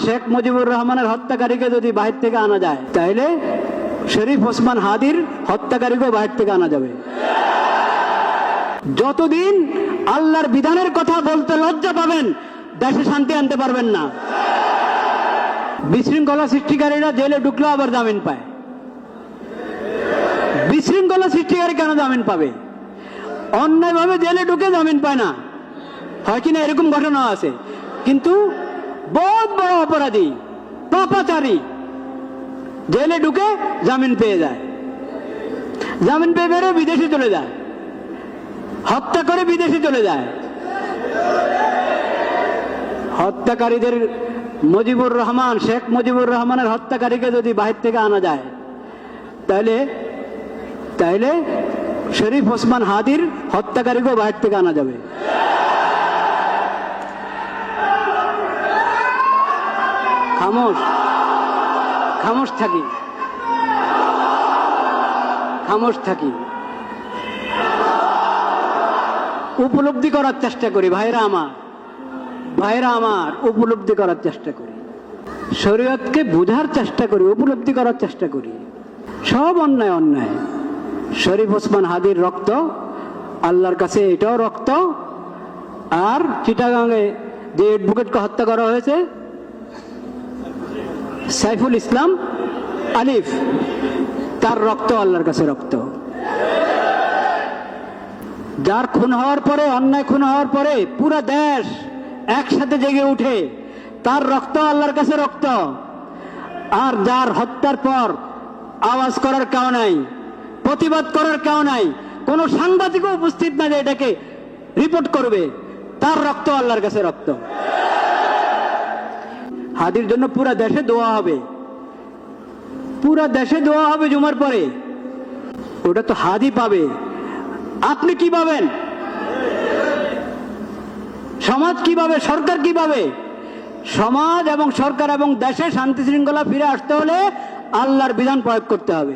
শেখ মুজিবুর রহমানের হত্যাকারীকে যদি বাহির থেকে আনা যায় তাহলে শরীফ ওসমান হাদির হত্যাকারীকেও বাহির থেকে আনা যাবে। যতদিন আল্লাহর বিধানের কথা বলতে লজ্জা পাবেন, দেশে শান্তি আনতে পারবেন না। বিশৃঙ্খলা সৃষ্টিকারীরা জেলে ঢুকলেও আবার জামিন পায়। বিশৃঙ্খলা সৃষ্টিকারী কেন জামিন পাবে? অন্যায়ভাবে জেলে ঢুকে জামিন পায় না। হয় কিনা এরকম ঘটনা আছে। কিন্তু বহুত বড় অপরাধী, পাপাচারী। জেলে ঢুকে জামিন পেয়ে যায়। জামিন পেয়ে বেরো, বিদেশে চলে যায়। হত্যা করে বিদেশে চলে যায়। হত্যাকারীদের মুজিবুর রহমান, শেখ মুজিবুর রহমানের হত্যাকারীকে যদি বাহির থেকে আনা যায় তাহলে তাহলে শরীফ ওসমান হাদির হত্যাকারীকেও বাহির থেকে আনা যাবে। খামোশ। খামোশ থাকি। খামোশ থাকি। উপলব্ধি করার চেষ্টা করি, ভাইরা আমার। ভাইরা আমার, উপলব্ধি করার চেষ্টা করি। শরীয়তকে বোঝার চেষ্টা করি, উপলব্ধি করার চেষ্টা করি। সব অন্যায় অন্যায়। শরীফ ওসমান হাদির রক্ত, আল্লাহর কাছে এটাও রক্ত। আর চিটাগাঙে যে অ্যাডভোকেটকে হত্যা করা হয়েছে সাইফুল ইসলাম আলিফ, তার রক্ত আল্লাহর কাছে রক্ত। যার খুন হওয়ার পরে, অন্যায় খুন হওয়ার পরে পুরো দেশ একসাথে জেগে উঠে তার রক্ত আল্লাহর কাছে রক্ত। আর যার হত্যার পর আওয়াজ করার কেউ নাই, প্রতিবাদ করার কেউ নাই, কোন সাংবাদিকও উপস্থিত না যে এটাকে রিপোর্ট করবে। তার রক্ত আল্লাহর কাছে রক্ত। হাদির জন্য পুরা দেশে দোয়া হবে। পুরা দেশে দোয়া হবে জুমার পরে। ওটা তো হাদি পাবে। আপনি কি পাবেন? সমাজ কি পাবে? সরকার কি পাবে? সমাজ এবং সরকার এবং দেশে শান্তি শৃঙ্খলা ফিরে আসতে হলে আল্লাহর বিধান প্রয়োগ করতে হবে।